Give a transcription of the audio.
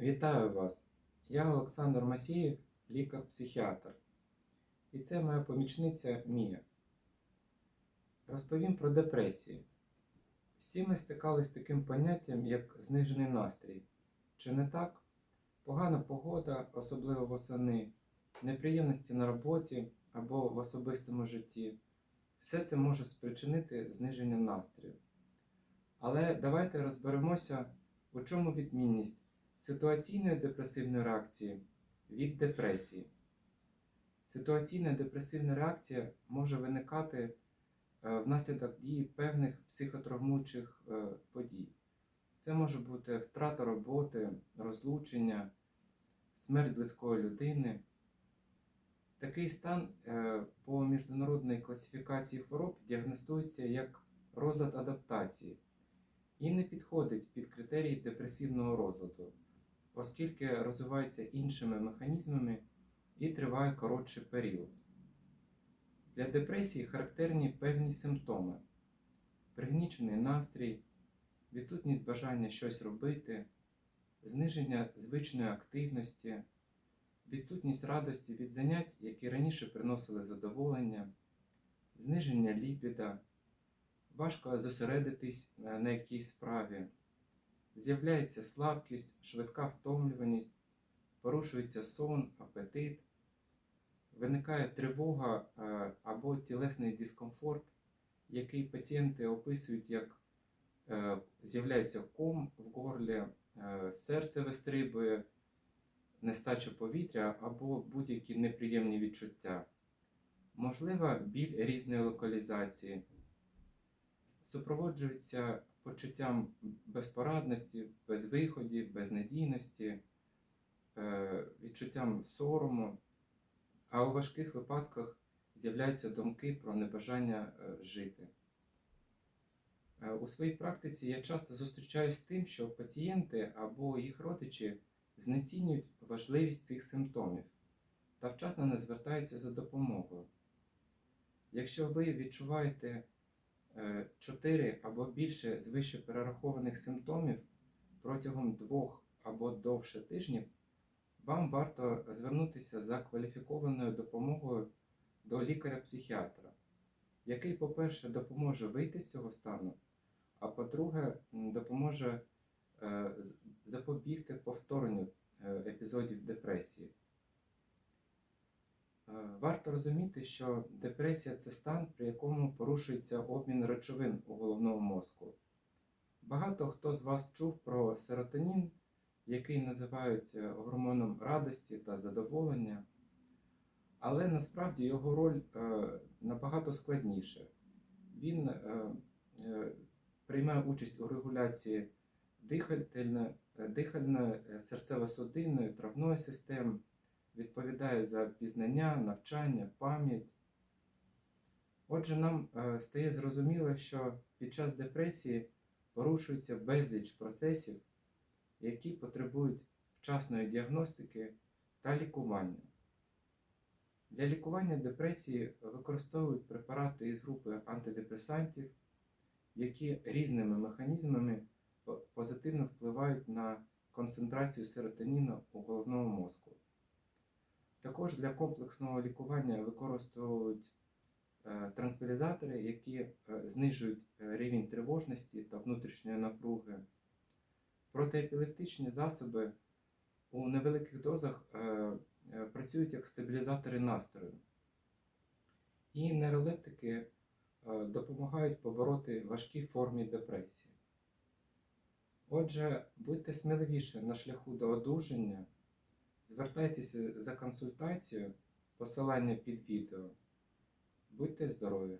Вітаю вас! Я Олександр Масієв, лікар-психіатр. І це моя помічниця Мія. Розповім про депресії. Всі ми стикалися з таким поняттям, як знижений настрій. Чи не так? Погана погода, особливо восени, неприємності на роботі або в особистому житті. Все це може спричинити зниження настрою. Але давайте розберемося, у чому відмінність ситуаційної депресивної реакції від депресії. Ситуаційна депресивна реакція може виникати е, внаслідок дії певних психотравмуючих е, подій. Це може бути втрата роботи, розлучення, смерть близької людини. Такий стан е, по міжнародній класифікації хвороб діагностується як розлад адаптації і не підходить під критерії депресивного розладу, оскільки розвивається іншими механізмами і триває коротший період. Для депресії характерні певні симптоми: пригнічений настрій, відсутність бажання щось робити, зниження звичної активності, відсутність радості від занять, які раніше приносили задоволення, зниження ліпіда, важко зосередитись е, на якійсь справі, з'являється слабкість, швидка втомлюваність, порушується сон, апетит, виникає тривога е, або тілесний дискомфорт, який пацієнти описують як е, з'являється ком в горлі, серце вистрибує, нестача повітря або будь-які неприємні відчуття. Можлива біль різної локалізації, супроводжується почуттям безпорадності, безвиходів, безнадійності, е, відчуттям сорому, а у важких випадках з'являються думки про небажання е, жити. Е, У своїй практиці я часто зустрічаюся з тим, що пацієнти або їх родичі знецінюють важливість цих симптомів та вчасно не звертаються за допомогою. Якщо ви відчуваєте 4 або більше з вище перерахованих симптомів протягом двох або довше тижнів, вам варто звернутися за кваліфікованою допомогою до лікаря-психіатра, який, по-перше, допоможе вийти з цього стану, а по-друге, допоможе е, запобігти повторенню е, епізодів депресії. Е, Варто розуміти, що депресія це стан, при якому порушується обмін речовин у головному мозку. Багато хто з вас чув про серотонін, який називають е, гормоном радості та задоволення, але насправді його роль е, набагато складніша. Він приймає участь у регуляції дихальної, серцево-судинної, травної системи відповідає за пізнання, навчання, пам'ять. Отже, нам е, стає зрозуміло, що під час депресії порушується безліч процесів, які потребують вчасної діагностики та лікування. Для лікування депресії використовують препарати із групи антидепресантів, які різними механізмами позитивно впливають на концентрацію серотоніну у головному мозку. Також для комплексного лікування використовують е, транквілізатори, які е, знижують е, рівень тривожності та внутрішньої напруги. Протиепілептичні засоби у невеликих дозах працюють як стабілізатори настрою. І нейролептики допомагають побороти важкі форми депресії. Отже, будьте сміливіше на шляху до одужання. Звертайтеся за консультацією, посилання під відео. Будьте здорові!